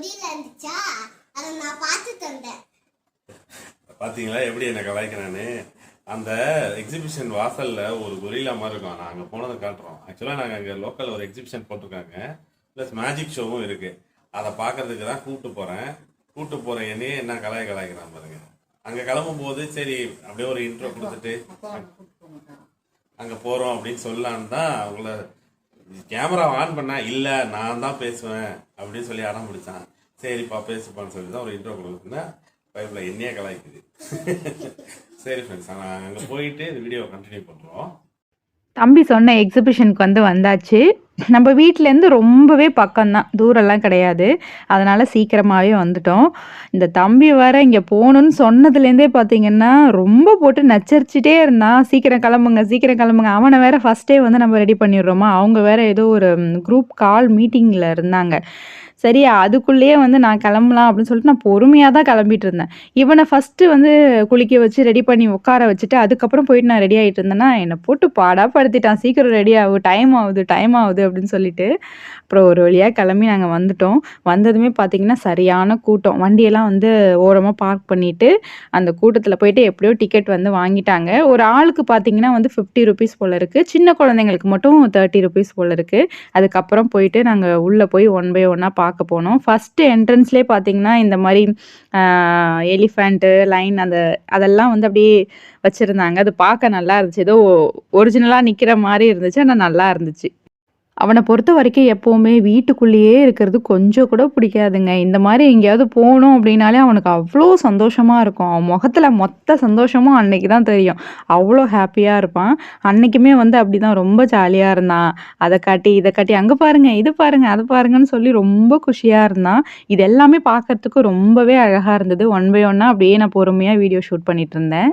கொரியில இருந்துச்சா? அதை நான் பார்த்து தந்தேன். பாத்தீங்களா? எப்படி என்ன கலாய்க்கிறான்னு? அந்த எக்ஸிபிஷன் வாசல்ல ஒரு கொரில்லா மாதிரி இருக்கும். நான் அங்க போனதை காட்டுறோம். ஆக்சுவலா நாங்க அங்க லோக்கல் ஒரு எக்ஸிபிஷன் போட்டிருக்காங்க. ப்ளஸ் மேஜிக் ஷோவும் இருக்கு. அதை பார்க்கறதுக்கு தான் கூப்பிட்டு போறேன். கூப்பிட்டு போற என்னையே என்ன கலாய் கலாய்க்கிறான் பாருங்க. அங்க கிளம்பும் போது சரி அப்படியே ஒரு இன்ட்ரோ கொடுத்துட்டு அங்க போறோம் அப்படின்னு சொல்லலான்னு தான் அவங்கள கேமரா ஆன் பண்ணா இல்லை நான் தான் பேசுவேன் அப்படின்னு சொல்லி அடம் பிடிச்சான் சரிப்பா பேசுப்பான்னு சொல்லி தான் ஒரு இன்ட்ரோ கொடுக்குன்னா பைப்பில் என்னையே கலாய்க்குது. சரி ஃப்ரெண்ட்ஸ் நான் அங்கே போயிட்டு இந்த வீடியோ கண்டினியூ பண்ணுறோம் தம்பி சொன்ன எக்ஸிபிஷனுக்கு வந்து வந்தாச்சு. நம்ம வீட்டிலேருந்து ரொம்பவே பக்கம்தான். தூரம்லாம் கிடையாது. அதனால் சீக்கிரமாகவே வந்துட்டோம். இந்த தம்பி வர இங்கே போகணுன்னு சொன்னதுலேருந்தே பார்த்தீங்கன்னா ரொம்ப போட்டு நச்சரிச்சிட்டே இருந்தான். சீக்கிரம் கிளம்புங்க சீக்கிரம் கிளம்புங்க. அவனை வேற ஃபஸ்ட்டே வந்து நம்ம ரெடி பண்ணிடுறோமா? அவங்க வேறு ஏதோ ஒரு குரூப் கால் மீட்டிங்கில் இருந்தாங்க. சரி அதுக்குள்ளேயே வந்து நான் கிளம்பலாம் அப்படின்னு சொல்லிட்டு நான் பொறுமையாக தான் கிளம்பிட்டு இருந்தேன். இவனை ஃபஸ்ட்டு வந்து குளிக்க வச்சு ரெடி பண்ணி உட்கார வச்சுட்டு அதுக்கப்புறம் போயிட்டு நான் ரெடி ஆகிட்டு இருந்தேன்னா என்னை போட்டு பாடா படுத்திட்டான். சீக்கிரம் ரெடி ஆகும் டைம் ஆகுது டைம் ஆகுது அப்படின்னு சொல்லிட்டு அப்புறம் ஒரு வழியாக கிளம்பி நாங்கள் வந்துட்டோம். வந்ததுமே பார்த்தீங்கன்னா சரியான கூட்டம். வண்டியெல்லாம் வந்து ஓரமாக பார்க் பண்ணிட்டு அந்த கூட்டத்தில் போயிட்டு எப்படியோ டிக்கெட் வந்து வாங்கிட்டாங்க. ஒரு ஆளுக்கு பார்த்தீங்கன்னா வந்து ஃபிஃப்டி ருபீஸ் போல் இருக்குது சின்ன குழந்தைங்களுக்கு மட்டும் தேர்ட்டி ருபீஸ் போல் இருக்குது அதுக்கப்புறம் போயிட்டு நாங்கள் உள்ளே போய் ஒன் பை ஒன்னாக பார்க்க பார்க்க போனோம். ஃபஸ்ட்டு என்ட்ரன்ஸ்லேயே பார்த்தீங்கன்னா இந்த மாதிரி எலிஃபண்ட்டு லைன் அந்த அதெல்லாம் வந்து அப்படியே வச்சுருந்தாங்க. அது பார்க்க நல்லா இருந்துச்சு. ஏதோ ஒரிஜினலாக நிற்கிற மாதிரி இருந்துச்சு. ஆனால் நல்லா இருந்துச்சு. அவனை பொறுத்த வரைக்கும் எப்போவுமே வீட்டுக்குள்ளேயே இருக்கிறது கொஞ்சம் கூட பிடிக்காதுங்க. இந்த மாதிரி எங்கேயாவது போகணும் அப்படின்னாலே அவனுக்கு அவ்வளோ சந்தோஷமாக இருக்கும். அவன் முகத்தில் மொத்த சந்தோஷமும் அன்னைக்கு தான் தெரியும். அவ்வளோ ஹாப்பியாக இருப்பான். அன்னைக்குமே வந்து அப்படி தான் ரொம்ப ஜாலியாக இருந்தான். அதை காட்டி இதை காட்டி அங்கே பாருங்கள் இது பாருங்க அதை பாருங்கன்னு சொல்லி ரொம்ப குஷியாக இருந்தான். இது எல்லாமே பார்க்கறதுக்கு ரொம்பவே அழகாக இருந்தது. ஒன் பை ஒன்னாக அப்படியே நான் பொறுமையாக வீடியோ ஷூட் பண்ணிகிட்டு இருந்தேன்.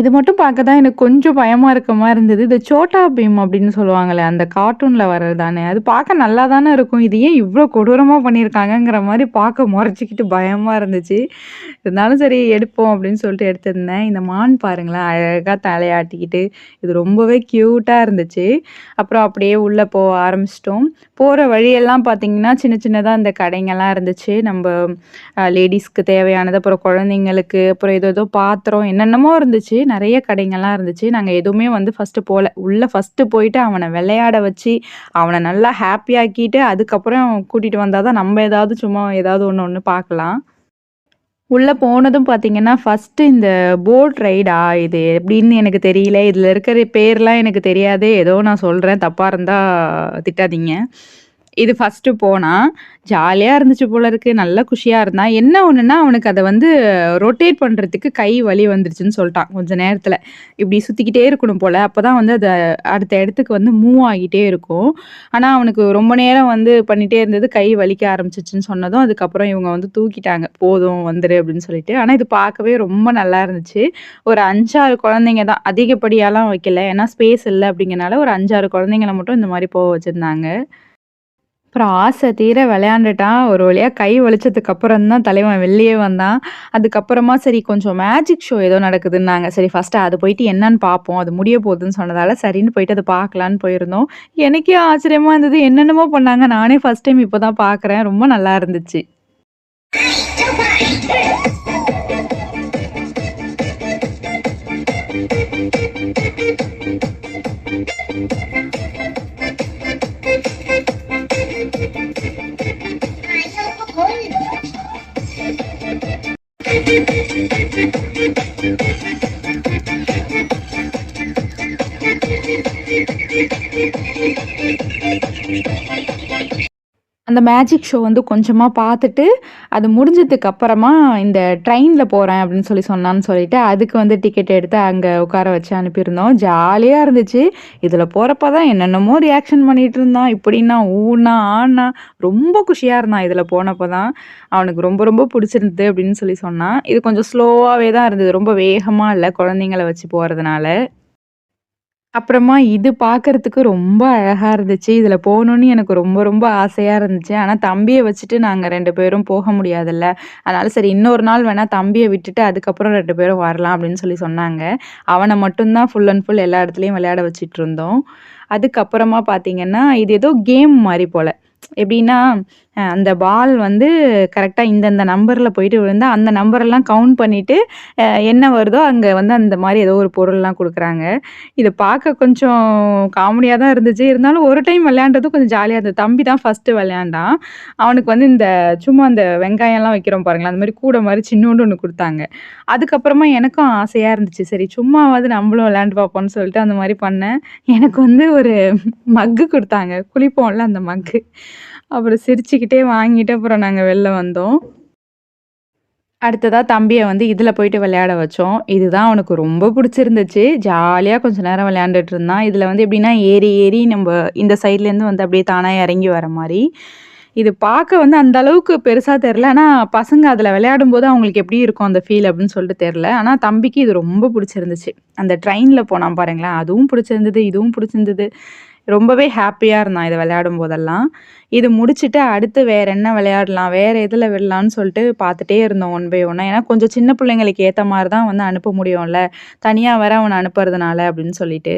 இது மட்டும் பார்க்க தான் எனக்கு கொஞ்சம் பயமாக இருக்க மாதிரி இருந்தது. இது சோட்டா பீம் அப்படின்னு சொல்லுவாங்களே அந்த கார்ட்டூனில் வர்றது தானே. அது பார்க்க நல்லா தானே இருக்கும். இது ஏன் இவ்வளோ கொடூரமாக பண்ணியிருக்காங்கங்கிற மாதிரி பார்க்க முறைச்சிக்கிட்டு பயமாக இருந்துச்சு. இருந்தாலும் சரி எடுப்போம் அப்படின்னு சொல்லிட்டு எடுத்திருந்தேன். இந்த மான் பாருங்களேன், அழகாக தலையாட்டிக்கிட்டு, இது ரொம்பவே க்யூட்டாக இருந்துச்சு. அப்புறம் அப்படியே உள்ளே போக ஆரம்பிச்சிட்டோம் போகிற வழியெல்லாம் பார்த்தீங்கன்னா, சின்ன சின்னதாக இந்த கடைங்கெல்லாம் இருந்துச்சு. நம்ம லேடிஸ்க்கு தேவையானது, அப்புறம் குழந்தைங்களுக்கு, அப்புறம் ஏதோ ஏதோ பாத்திரம் என்னென்னமோ இருந்துச்சு. நிறைய கடைங்கள்லாம் இருந்துச்சு. நாங்கள் எதுவுமே வந்து ஃபர்ஸ்ட்டு போகல உள்ளே ஃபர்ஸ்ட்டு போயிட்டு அவனை விளையாட வச்சு, அவனை நல்லா ஹாப்பியாக்கிட்டு அதுக்கப்புறம் கூட்டிகிட்டு வந்தால் தான் நம்ம ஏதாவது சும்மா ஏதாவது ஒன்று ஒன்று பார்க்கலாம். உள்ளே போனதும் பார்த்தீங்கன்னா, ஃபர்ஸ்ட்டு இந்த போட் ரைடா இது எப்படின்னு எனக்கு தெரியல. இதில் இருக்கிற பேர்லாம் எனக்கு தெரியாது. ஏதோ நான் சொல்கிறேன் தப்பாக இருந்தால் திட்டாதீங்க. இது ஃபஸ்ட்டு போனான். ஜாலியாக இருந்துச்சு போல இருக்கு. நல்ல குஷியாக இருந்தான். என்ன ஒன்றுன்னா அவனுக்கு அதை வந்து ரொட்டேட் பண்ணுறதுக்கு கை வலி வந்துருச்சுன்னு சொல்லிட்டான் கொஞ்சம் நேரத்தில் இப்படி சுற்றிக்கிட்டே இருக்கணும் போல் அப்போ தான் வந்து அது அடுத்த இடத்துக்கு வந்து மூவ் ஆகிட்டே இருக்கும். ஆனால் அவனுக்கு ரொம்ப நேரம் வந்து பண்ணிகிட்டே இருந்தது. கை வலிக்க ஆரம்பிச்சிச்சுன்னு சொன்னதும், அதுக்கப்புறம் இவங்க வந்து தூக்கிட்டாங்க. போதும் வந்துரு அப்படின்னு சொல்லிட்டு. ஆனால் இது பார்க்கவே ரொம்ப நல்லா இருந்துச்சு. ஒரு 5, 6 குழந்தைங்க தான். அதிகப்படியாலாம் வைக்கல. ஏன்னா ஸ்பேஸ் இல்லை அப்படிங்கிறனால ஒரு 5, 6 குழந்தைங்கள மட்டும் இந்த மாதிரி போக வச்சுருந்தாங்க அப்புறம் ஆசை தீர விளையாண்டுட்டான். ஒரு வழியாக கை வலிச்சதுக்கு அப்புறம் தான் தலைவன் வெளியே வந்தான். அதுக்கப்புறமா சரி கொஞ்சம் மேஜிக் ஷோ ஏதோ நடக்குதுன்னாங்க. சரி ஃபர்ஸ்ட்டு அது போயிட்டு என்னன்னு பார்ப்போம். அது முடிய போகுதுன்னு சொன்னதால, சரின்னு போயிட்டு அதை பார்க்கலான்னு போயிருந்தோம். எனக்கே ஆச்சரியமா இருந்தது. என்னென்னமோ பண்ணாங்க. நானே ஃபர்ஸ்ட் டைம் இப்போ தான் பார்க்குறேன். ரொம்ப நல்லா இருந்துச்சு. அந்த மேஜிக் ஷோ வந்து கொஞ்சமாக பார்த்துட்டு, அது முடிஞ்சதுக்கு அப்புறமா இந்த ட்ரெயினில் போகிறேன் அப்படின்னு சொல்லி சொன்னான்னு சொல்லிட்டு, அதுக்கு வந்து டிக்கெட் எடுத்து அங்கே உட்கார வச்சு அனுப்பியிருந்தோம். ஜாலியாக இருந்துச்சு. இதில் போகிறப்ப தான் என்னென்னமோ ரியாக்ஷன் பண்ணிகிட்டு இருந்தான். இப்படின்னா, ஊன்னா, ஆனா ரொம்ப குஷியாக இருந்தான் இதில் போனப்போ தான். அவனுக்கு ரொம்ப ரொம்ப பிடிச்சிருந்தது அப்படின்னு சொல்லி சொன்னான். இது கொஞ்சம் ஸ்லோவாகவே தான் இருந்தது. ரொம்ப வேகமாக இல்லை குழந்தைங்கள வச்சு போகிறதுனால அப்புறமா இது பார்க்கறதுக்கு ரொம்ப அழகாக இருந்துச்சு. இதில் போகணுன்னு எனக்கு ரொம்ப ரொம்ப ஆசையாக இருந்துச்சு. ஆனால் தம்பியை வச்சுட்டு நாங்கள் ரெண்டு பேரும் போக முடியாதுல்ல. அதனால் சரி இன்னொரு நாள் வேணால் தம்பியை விட்டுட்டு அதுக்கப்புறம் ரெண்டு பேரும் வரலாம் அப்படின்னு சொல்லி சொன்னாங்க. அவனை மட்டும்தான் ஃபுல் அண்ட் ஃபுல் எல்லா இடத்துலையும் விளையாட வச்சுட்ருந்தோம். அதுக்கப்புறமா பார்த்தீங்கன்னா, இது ஏதோ கேம் மாதிரி போல் எப்படின்னா, அந்த பால் வந்து கரெக்டாக இந்தந்த நம்பரில் போயிட்டு விழுந்தா, அந்த நம்பரெல்லாம் கவுண்ட் பண்ணிட்டு, என்ன வருதோ அங்கே வந்து அந்த மாதிரி ஏதோ ஒரு பொருள்லாம் கொடுக்குறாங்க இதை பார்க்க கொஞ்சம் காமெடியாக தான் இருந்துச்சு. இருந்தாலும் ஒரு டைம் விளையாண்டதும் கொஞ்சம் ஜாலியாக இருந்தது. தம்பி தான் ஃபர்ஸ்ட்டு விளையாண்டான். அவனுக்கு வந்து இந்த சும்மா அந்த வெங்காயம்லாம் வைக்கிறோம் பாருங்களேன், அந்த மாதிரி கூட மாதிரி சின்னோண்டு ஒன்று கொடுத்தாங்க அதுக்கப்புறமா எனக்கும் ஆசையாக இருந்துச்சு. சரி சும்மாவாவது நம்மளும் விளையாண்டு பார்ப்போம்னு சொல்லிட்டு அந்த மாதிரி பண்ணேன். எனக்கு வந்து ஒரு மக்கு கொடுத்தாங்க குளிப்போம்ல அந்த மக்கு. அப்புறம் சிரிச்சுக்கிட்டே வாங்கிட்டு அப்புறம் நாங்கள் வெளில வந்தோம். அடுத்ததாக தம்பியை வந்து இதில் போயிட்டு விளையாட வச்சோம். இதுதான் அவனுக்கு ரொம்ப பிடிச்சிருந்துச்சு. ஜாலியாக கொஞ்ச நேரம் விளையாண்டுட்டு இருந்தான். இதில் வந்து எப்படின்னா, ஏறி ஏறி நம்ம இந்த சைட்லேருந்து வந்து அப்படியே தானாக இறங்கி வர மாதிரி. இது பார்க்க வந்து அந்த அளவுக்கு பெருசாக தெரில ஆனால் பசங்க அதில் விளையாடும் போது அவங்களுக்கு எப்படி இருக்கும் அந்த ஃபீல் அப்படின்னு சொல்லிட்டு தெரில ஆனால் தம்பிக்கு இது ரொம்ப பிடிச்சிருந்துச்சு. அந்த ட்ரெயினில் போனான் பாருங்களேன், அதுவும் பிடிச்சிருந்தது இதுவும் பிடிச்சிருந்தது. ரொம்பவே ஹாப்பியாக இருந்தான் இதை விளையாடும் போதெல்லாம் இது முடிச்சுட்டு அடுத்து வேற என்ன விளையாடலாம்? வேற எதில் விடலான்னு சொல்லிட்டு பார்த்துட்டே இருந்தோம் ஒன் பை ஒன்னா. ஏன்னா கொஞ்சம் சின்ன பிள்ளைங்களுக்கு ஏற்ற மாதிரி தான் வந்து அனுப்ப முடியும்ல. தனியாக வர அவனை அனுப்புறதுனால அப்படின்னு சொல்லிட்டு.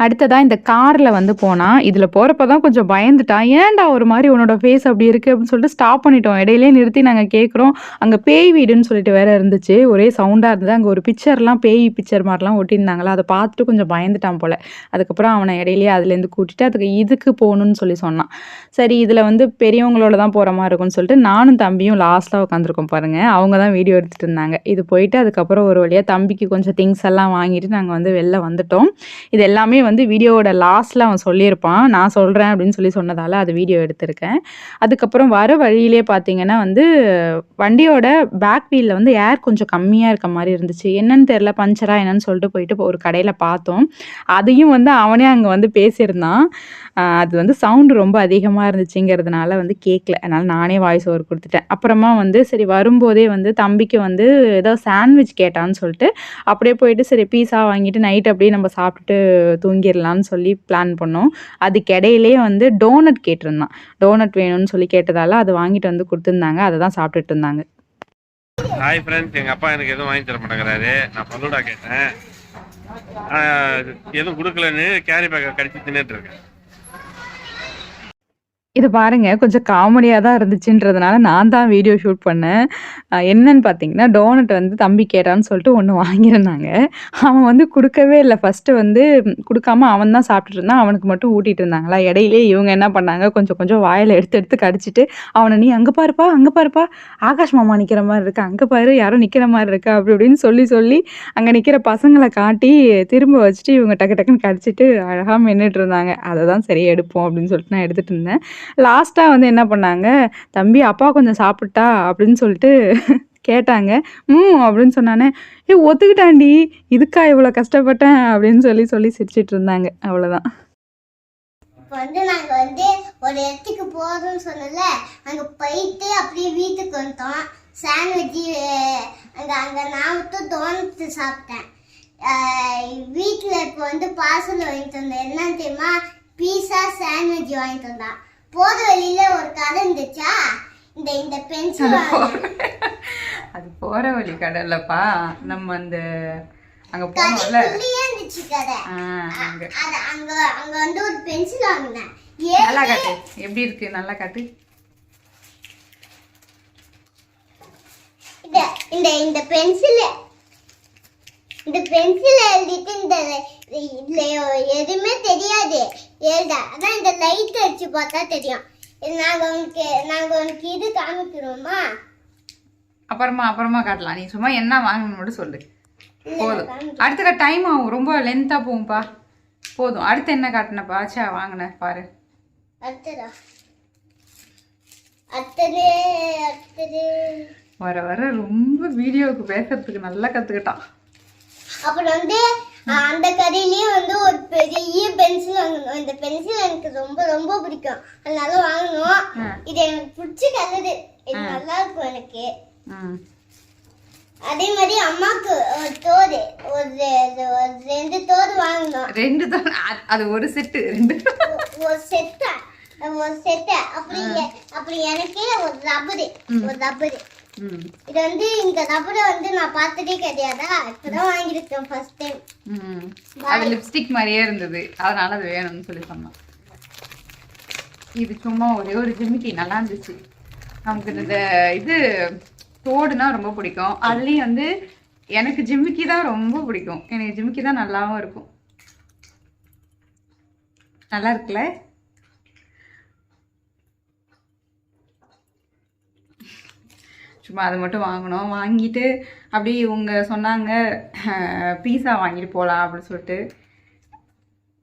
அடுத்ததாக இந்த காரில் வந்து போனால் இதில் போகிறப்ப தான் கொஞ்சம் பயந்துட்டான். "ஏன்டா ஒரு மாதிரி உன்னோட ஃபேஸ் அப்படி இருக்குது அப்படின்னு சொல்லிட்டு ஸ்டாப் பண்ணிட்டோம். இடையிலே நிறுத்தி நாங்கள் கேட்குறோம். அங்கே பேய் வீடுன்னு சொல்லிட்டு வேற இருந்துச்சு. ஒரே சவுண்டாக இருந்தது. அங்கே ஒரு பிக்சர்லாம் பேய் பிக்சர் மாதிரிலாம் ஒட்டியிருந்தாங்களா, அதை பார்த்துட்டு கொஞ்சம் பயந்துட்டான் போல் அதுக்கப்புறம் அவனை இடையிலேயே அதுலேருந்து கூட்டிட்டு அதுக்கு இதுக்கு போகணும்னு சொல்லி சொன்னான். சரி இதில் வந்து பெரியவங்களோட தான் போகிற மாதிரி இருக்கும்னு சொல்லிட்டு நானும் தம்பியும் லாஸ்ட்டாக உட்காந்துருக்கோம் பாருங்கள் அவங்க தான் வீடியோ எடுத்துகிட்டு இருந்தாங்க. இது போயிட்டு அதுக்கப்புறம் ஒரு வழியாக தம்பிக்கு கொஞ்சம் திங்ஸ் எல்லாம் வாங்கிட்டு நாங்கள் வந்து வெளில வந்துட்டோம். இது எல்லாமே வந்து வீடியோவோட லாஸ்ட்ல அவன் சொல்லியிருப்பான். நான் சொல்கிறேன் அப்படின்னு சொல்லி சொன்னதால அது வீடியோ எடுத்திருக்கேன். அதுக்கப்புறம் வர வழியிலே பார்த்தீங்கன்னா வந்து, வண்டியோட பேக் வீலில் வந்து ஏர் கொஞ்சம் கம்மியாக இருக்க மாதிரி இருந்துச்சு. என்னன்னு தெரியல பஞ்சரா என்னன்னு சொல்லிட்டு போயிட்டு ஒரு கடையில் பார்த்தோம். அதையும் வந்து அவனே அங்கே வந்து பேசியிருந்தான். அது வந்து சவுண்டு ரொம்ப அதிகமாக இருந்துச்சுங்கிறதுனால வந்து கேட்கல. அதனால் நானே வாய்ஸ் ஓவர் கொடுத்துட்டேன் அப்புறமா வந்து சரி வரும்போதே வந்து தம்பிக்கு வந்து ஏதோ சாண்ட்விச் கேட்டான்னு சொல்லிட்டு, அப்படியே போயிட்டு சரி பீஸா வாங்கிட்டு நைட் அப்படியே நம்ம சாப்பிட்டுட்டு வாங்கிடலான்னு சொல்லி பிளான் பண்ணோம். அதுக்கு இடையிலேயே வந்து டோனட் கேட்டிருந்தான். டோனட் வேணும்னு சொல்லி கேட்டதால அது வாங்கிட்டு வந்து கொடுத்துருந்தாங்க அதை தான் சாப்பிட்டுட்டு இருந்தாங்க. ஹாய் ஃப்ரெண்ட்ஸ் எங்கள் அப்பா எனக்கு எதுவும் வாங்கி தர மாட்டேங்கிறாரு நான் பல்லூடா கேட்டேன் எதுவும் கொடுக்கலன்னு கேரி பேக்கை கடிச்சு தின்னுட்டு இருக்கேன் இது பாருங்க கொஞ்சம் காமெடியாக தான் இருந்துச்சுன்றதுனால நான் தான் வீடியோ ஷூட் பண்ணேன். என்னன்னு பார்த்தீங்கன்னா, டோனட் வந்து தம்பி கேட்டான்னு சொல்லிட்டு ஒன்று வாங்கியிருந்தாங்க. அவன் வந்து கொடுக்கவே இல்லை ஃபர்ஸ்ட்டு வந்து கொடுக்காம அவன் தான் சாப்பிட்டுட்டு இருந்தான். அவனுக்கு மட்டும் ஊட்டிகிட்டு இருந்தாங்களா, இடையிலே இவங்க என்ன பண்ணாங்க, கொஞ்சம் கொஞ்சம் வாயில் எடுத்து எடுத்து கடிச்சிட்டு, அவனை "நீ அங்கே பாருப்பா, அங்கே பாருப்பா, ஆகாஷ் மாமா நிற்கிற மாதிரி இருக்கு. அங்கே பாரு யாரும் நிற்கிற மாதிரி இருக்கு." அப்படி இப்படின்னு சொல்லி சொல்லி அங்கே நிற்கிற பசங்களை காட்டி திரும்ப வச்சுட்டு இவங்க டக்கு டக்குன்னு கடிச்சிட்டு அழகாக மின்னுட்டு இருந்தாங்க. அதை தான் சரி எடுப்போம் அப்படின்னு சொல்லிட்டு நான் எடுத்துகிட்டு இருந்தேன். லாஸ்ட்டாக வந்து என்ன பண்ணாங்க, "தம்பி அப்பா கொஞ்சம் சாப்பிட்டா?" அப்படின்னு சொல்லிட்டு கேட்டாங்க. "ம்" அப்படின்னு சொன்னானே, "ஏய் ஒத்துக்கிட்டாண்டி இதுக்கா இவ்வளோ கஷ்டப்பட்டேன்?" அப்படின்னு சொல்லி சொல்லி சிரிச்சிட்டு இருந்தாங்க. அவ்வளோதான். இப்போ வந்து நாங்க வந்து ஒரு இடத்துக்கு போறோம்னு சொன்னல அங்க போயிட்டு அப்படியே வீட்டுக்கு வந்தோம் சாண்ட்விச் அங்க அங்க நான் மட்டும் தோணத்து சாப்பிட்டேன் வீட்டில் வீட்டுல இப்போ வந்து பார்சல் வாங்கிட்டு வந்தேன் என்னன்னு தெரியுமா பீஸா சாண்ட்விச் வாங்கிட்டு வந்தான் போற வழியில ஒரு கடை இருந்துச்சா இந்த இந்த பென்சில் அது போற வழி கடை இல்லப்பா. நம்ம அந்த அங்க போனோம்ல. இருந்துச்சு கடை அங்க. அங்க அங்க வந்து ஒரு பென்சில் வாங்கினேன் நல்லா காட்டு. எப்படி இருக்கு? நல்லா காட்டு. இந்த இந்த இந்த பென்சில் இந்த பென்சில் எழுதிட்டு இந்த இதுல எதுவுமே தெரியாது எழுத அதான் இந்த லைட் அடிச்சு பார்த்தா தெரியும் இது நாங்க உனக்கு நாங்க உனக்கு இது காமிக்கிறோமா அப்புறமா அப்புறமா காட்டலாம். நீ சும்மா என்ன வாங்கணும்னு மட்டும் சொல்லு. போதும். அடுத்த டைம் ஆகும். ரொம்ப லென்த்தா போகும்பா. போதும். அடுத்து என்ன காட்டுனப்பா? ச்சே வாங்குன பாரு. வர வர ரொம்ப வீடியோவுக்கு பேசுறதுக்கு நல்லா கத்துக்கிட்டான். அப்புறம் வந்து அந்த கடையிலயே வந்து ஒரு பெரிய பென்சில் வாங்கணும். இந்த பென்சில் எனக்கு ரொம்ப ரொம்ப பிடிக்கும். அதனால வாங்கணும். இது எனக்கு பிடிச்ச கலரு இது நல்லா இருக்கும் எனக்கு. அதே மாதிரி அம்மாக்கு ஒரு தோடு. ஒரு ரெண்டு தோடு வாங்கணும். ரெண்டு அ- அது ஒரு செட்டு ரெண்டு ஒரு செட்டா ஒரு செட்டை அப்படி அப்படி எனக்கே ஒரு ரப்பரு ஒரு ரப்பரு இது வந்து இந்த ரப்பரை வந்து நான் பார்த்ததே கிடையாதா? இப்பதான் வாங்கியிருக்கேன் ஃபர்ஸ்ட் டைம் அது லிப்ஸ்டிக் மாதிரியே இருந்தது. அதனால அது வேணும்னு சொல்லி சொன்னான். இது சும்மா ஒரே ஒரு ஜிமிக்கி. நல்லா இருந்துச்சு. நமக்கு இந்த இது தோடுனா ரொம்ப பிடிக்கும். அதுலேயும் வந்து எனக்கு ஜிமிக்கி தான் ரொம்ப பிடிக்கும். எனக்கு ஜிமிக்கி தான் நல்லாவும் இருக்கும். நல்லா இருக்குல்ல? சும்மா அது மட்டும் வாங்கினோம் வாங்கிட்டு அப்படி இவங்க சொன்னாங்க பீஸா வாங்கிட்டு போகலாம் அப்படின்னு சொல்லிட்டு.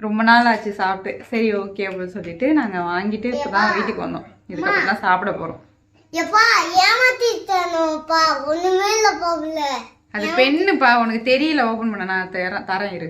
ரொம்ப நாள் ஆச்சு சாப்பிட்டு. சரி ஓகே அப்படின்னு சொல்லிட்டு நாங்கள் வாங்கிட்டு இப்போ தான் வீட்டுக்கு வந்தோம். இதுக்கப்புறம் தான் சாப்பிட போகிறோம் அது பெண்ணுப்பா உனக்கு தெரியல. ஓப்பன் பண்ண நான் தரேன் தரேன் இரு.